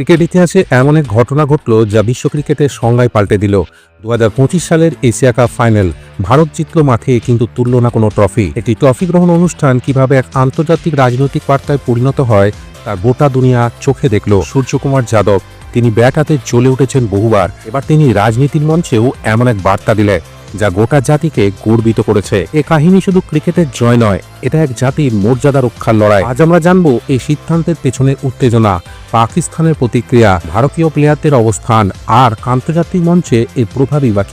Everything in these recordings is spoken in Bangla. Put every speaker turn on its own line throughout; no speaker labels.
ক্রিকেট ইতিহাসে এমন এক ঘটনা ঘটল যা বিশ্ব ক্রিকেটের সংজ্ঞায় পাল্টে দিল। দুহাজার পঁচিশ সালের এশিয়া কাপ ফাইনাল, ভারত জিতল মাঠে কিন্তু তুলল না কোনো ট্রফি। একটি ট্রফি গ্রহণ অনুষ্ঠান কীভাবে এক আন্তর্জাতিক রাজনৈতিক বার্তায় পরিণত হয় তার গোটা দুনিয়া চোখে দেখল। সূর্যকুমার যাদব, তিনি ব্যাট হাতে জ্বলে উঠেছেন বহুবার। এবার তিনি রাজনীতির মঞ্চেও এমন এক বার্তা দিলেন। যা গোটা জাতিকে গর্বিত করেছে। এ কাহিনী শুধু ক্রিকেটের জয় নয়, এটা এক জাতির মর্যাদা রক্ষার লড়াই। আজ আমরা জানব এই সিদ্ধান্তের পেছনে উত্তেজনা, পাকিস্তানের প্রতিক্রিয়া, ভারতীয় প্লেয়ারদের অবস্থান, আর আন্তর্জাতিক মঞ্চে এর প্রভাবই বা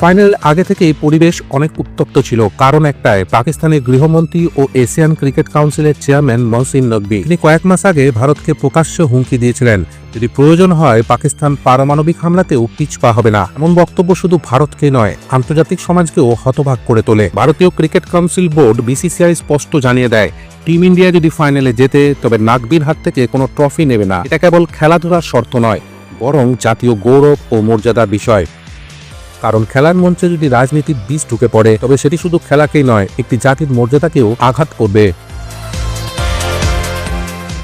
ফাইনাল আগে থেকেই পরিবেশ অনেক উত্তপ্ত ছিল, কারণ একটাই, পাকিস্তানের গৃহমন্ত্রী ও এশিয়ান ক্রিকেট কাউন্সিলের চেয়ারম্যান মহসিন নকবি তিনি কয়েক মাস আগে ভারতকে প্রকাশ্য হুমকি দিয়েছিলেন যদি প্রয়োজন হয়, পাকিস্তান পারমাণবিক হামলাতেও পিছপা হবে না। এমন বক্তব্য শুধু ভারতকে নয়, আন্তর্জাতিক সমাজকেও হতবাক করে তোলে। ভারতীয় ক্রিকেট কাউন্সিল বোর্ড বিসিসিআই স্পষ্ট জানিয়ে দেয়, টিম ইন্ডিয়া যদি ফাইনালে যেতে তবে নাকবির হাত থেকে কোনো ট্রফি নেবে না। এটা কেবল খেলাধুলার শর্ত নয়, বরং জাতীয় গৌরব ও মর্যাদার বিষয়। কারণ খেলার মঞ্চে যদি রাজনীতির বীজ ঢুকে পড়ে, তবে সেটি শুধু খেলাকেই নয়, একটি জাতির মর্যাদাকেও আঘাত করবে।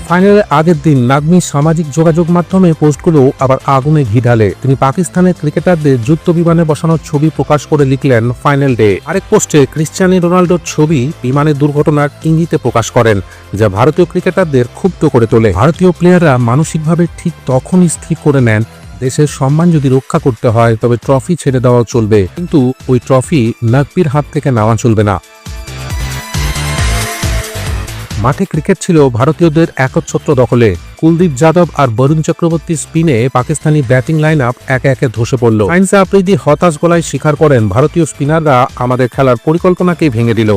ফাইনালের আগের দিন নাগমি সামাজিক যোগাযোগ মাধ্যমে পোস্টগুলো আবার আগুনে ঘি ঢালে। তিনি পাকিস্তানের ক্রিকেটারদের যুদ্ধ বিমানে বসানোর ছবি প্রকাশ করে লিখলেন, ফাইনাল ডে। আরেক পোস্টে ক্রিশ্চিয়ানি রোনাল্ডোর ছবি বিমানের দুর্ঘটনার ইঙ্গিতে প্রকাশ করেন, যা ভারতীয় ক্রিকেটারদের ক্ষুব্ধ করে তোলে। ভারতীয় প্লেয়াররা মানসিকভাবে ঠিক তখনই স্থির করে নেন, দেশের সম্মান যদি রক্ষা করতে হয়, তবে ট্রফি ছেড়ে দেওয়া চলবে। কিন্তু ওই ট্রফি নাকবির হাত থেকে নেওয়া চলবে না। মাঠে ক্রিকেট ছিল ভারতীয়দের একচ্ছত্র দখলে। কুলদীপ যাদব আর বরুণ চক্রবর্তী স্পিনে পাকিস্তানি ব্যাটিং লাইন আপ একে একে ধসে পড়ল। সাইন্সে আফ্রিদি হতাশ গলায় স্বীকার করেন, ভারতীয় স্পিনাররা আমাদের খেলার পরিকল্পনাকেই ভেঙে দিল।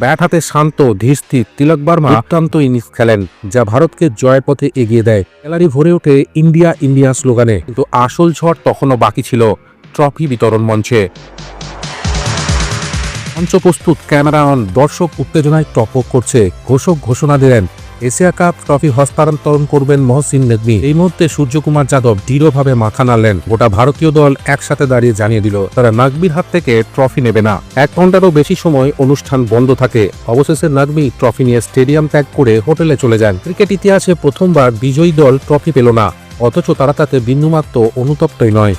ব্যাট হাতে শান্ত, ধীরস্থির তিলক বার্মা দুর্দান্ত ইনিংস খেলেন, যা ভারতকে জয়ের পথে এগিয়ে দেয়। গ্যালারি ভরে ওঠে ইন্ডিয়া ইন্ডিয়া স্লোগানে। কিন্তু আসল ঝড় তখনও বাকি ছিল। ট্রফি বিতরণ মঞ্চে। মঞ্চ প্রস্তুত, ক্যামেরা অন, দর্শক উত্তেজনায় টপক করছে। ঘোষক ঘোষণা দিলেন, এশিয়া কাপ ট্রফি হস্তান্তরণ করবেন মহসিন নেদমি এই মুহূর্তে সূর্যকুমার যাদব দৃঢ়ভাবে মাথা নাড়লেন। গোটা ভারতীয় দল একসাথে দাঁড়িয়ে জানিয়ে দিল, তারা নাগবির হাত থেকে ট্রফি নেবে না। এক ঘন্টারও বেশি সময় অনুষ্ঠান বন্ধ থাকে। অবশেষে নাগমি ট্রফি নিয়ে স্টেডিয়াম ত্যাগ করে হোটেলে চলে যান। ক্রিকেট ইতিহাসে প্রথমবার বিজয়ী দল ট্রফি পেল না, অথচ তারা তাতে বিন্দুমাত্র অনুতপ্তই নয়।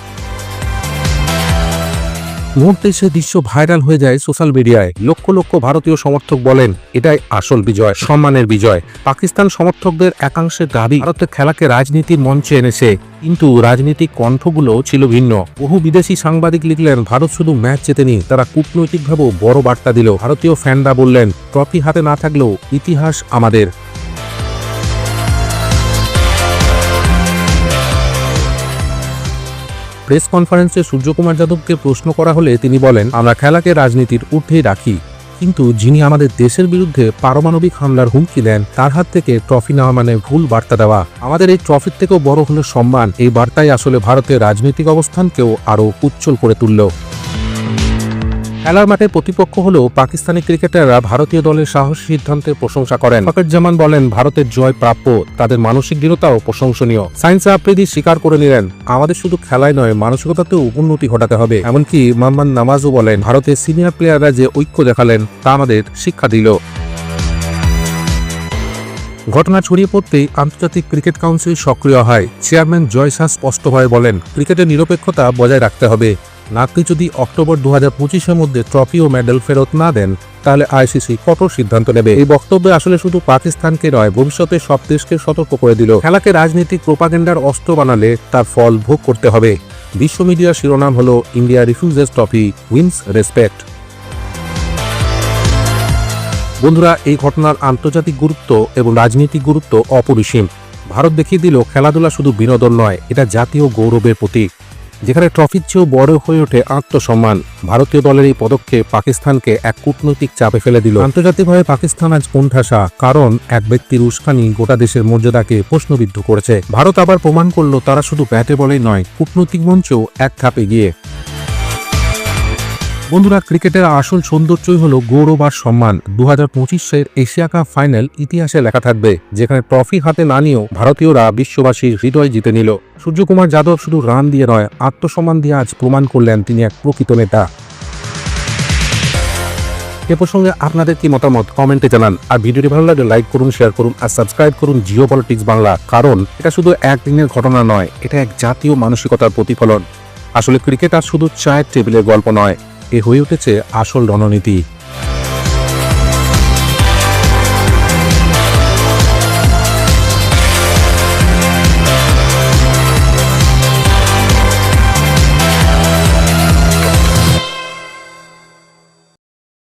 মুহূর্তে সে দৃশ্য ভাইরাল হয়ে যায় সোশ্যাল মিডিয়ায়। লক্ষ লক্ষ ভারতীয় সমর্থক বলেন, এটাই আসল বিজয়, সম্মানের বিজয়। পাকিস্তান সমর্থকদের একাংশের দাবি, ভারতের খেলাকে রাজনীতির মঞ্চে এনেছে। কিন্তু রাজনীতিক কণ্ঠগুলো ছিল ভিন্ন। বহু বিদেশি সাংবাদিক লিখলেন, ভারত শুধু ম্যাচ জেতেনি, তারা কূটনৈতিকভাবেও বড় বার্তা দিল। ভারতীয় ফ্যানরা বললেন, ট্রফি হাতে না থাকলেও ইতিহাস আমাদের। প্রেস কনফারেন্সে সূর্যকুমার যাদবকে প্রশ্ন করা হলে তিনি বলেন, আমরা খেলাকে রাজনীতির ঊর্ধ্বেই রাখি। কিন্তু যিনি আমাদের দেশের বিরুদ্ধে পারমাণবিক হামলার হুমকি দেন, তার হাত থেকে ট্রফি নেওয়া মানে ভুল বার্তা দেওয়া। আমাদের এই ট্রফির থেকেও বড় হলো সম্মান। এই বার্তায় আসলে ভারতের রাজনৈতিক অবস্থানকেও আরও উজ্জ্বল করে তুলল। খেলার মাঠে প্রতিপক্ষ হলেও পাকিস্তানি ক্রিকেটাররা ভারতীয় দলের সাহসী সিদ্ধান্তের প্রশংসা করেন। ফকর জামান বলেন, ভারতের জয় প্রাপ্য, তাদের মানসিক দৃঢ়তাও প্রশংসনীয়। সায়েন্স আফ্রিদি স্বীকার করে নিলেন, আমাদের শুধু খেলায় নয়, মানসিকতাতেও উন্নতি ঘটাতে হবে। এমনকি মোহাম্মদ নামাজও বলেন, ভারতের সিনিয়র প্লেয়াররা যে ঐক্য দেখালেন, তা আমাদের শিক্ষা দিল। ঘটনা ছড়িয়ে পড়তেই আন্তর্জাতিক ক্রিকেট কাউন্সিল সক্রিয় হয়। চেয়ারম্যান জয় শাহ স্পষ্টভাবে বলেন, ক্রিকেটের নিরপেক্ষতা বজায় রাখতে হবে। নাকলি যদি অক্টোবর দু হাজার পঁচিশের মধ্যে ট্রফি ও মেডেল ফেরত না দেন, তাহলে আইসিসি কঠোর সিদ্ধান্ত নেবে। এই বক্তব্যে আসলে শুধু পাকিস্তানকে নয়, ভবিষ্যতে সব দেশকে সতর্ক করে দিল। খেলাকে রাজনৈতিক প্রোপাগেন্ডার অস্ত্র বানালে তার ফল ভোগ করতে হবে। বিশ্ব মিডিয়ার শিরোনাম হল India refuses trophy, wins respect. বন্ধুরা, এই ঘটনার আন্তর্জাতিক গুরুত্ব এবং রাজনৈতিক গুরুত্ব অপরিসীম। ভারত দেখিয়ে দিল, খেলাধুলা শুধু বিনোদন নয়, এটা জাতীয় গৌরবের প্রতীক। যেখানে ট্রফির চেয়েও বড় হয়ে ওঠে আত্মসম্মান। ভারতীয় দলের এই পদক্ষেপ পাকিস্তানকে এক কূটনৈতিক চাপে ফেলে দিল। আন্তর্জাতিকভাবে পাকিস্তান আজ কোণঠাসা, কারণ এক ব্যক্তির উস্কানি গোটা দেশের মর্যাদাকে প্রশ্নবিদ্ধ করেছে। ভারত আবার প্রমাণ করল, তারা শুধু ব্যাটে বলেই নয়, কূটনৈতিক মঞ্চেও এক ধাপে গিয়ে বন্ধুরা, ক্রিকেটের আসল সৌন্দর্যই হলো গৌরব আর সম্মান। দু হাজার পঁচিশের এশিয়া কাপ ফাইনাল ইতিহাসে লেখা থাকবে, যেখানে ট্রফি হাতে না নিয়েও ভারতীয়রা বিশ্ববাসীর হৃদয় জিতে নিল। সূর্যকুমার যাদব শুধু রান দিয়ে নয়, আত্মসম্মান দিয়ে আজ প্রমাণ করলেন তিনি এক প্রকৃত নেতা। এ প্রসঙ্গে আপনাদের কি মতামত? কমেন্টে জানান। আর ভিডিওটি ভালো লাগলে লাইক করুন, শেয়ার করুন, আর সাবস্ক্রাইব করুন জিও পলিটিক্স বাংলা, কারণ এটা শুধু একদিনের ঘটনা নয়, এটা এক জাতীয় মানসিকতার প্রতিফলন। আসলে ক্রিকেট আর শুধু চায়ের টেবিলের গল্প নয় এ হয়ে উঠেছে আসল রণনীতি।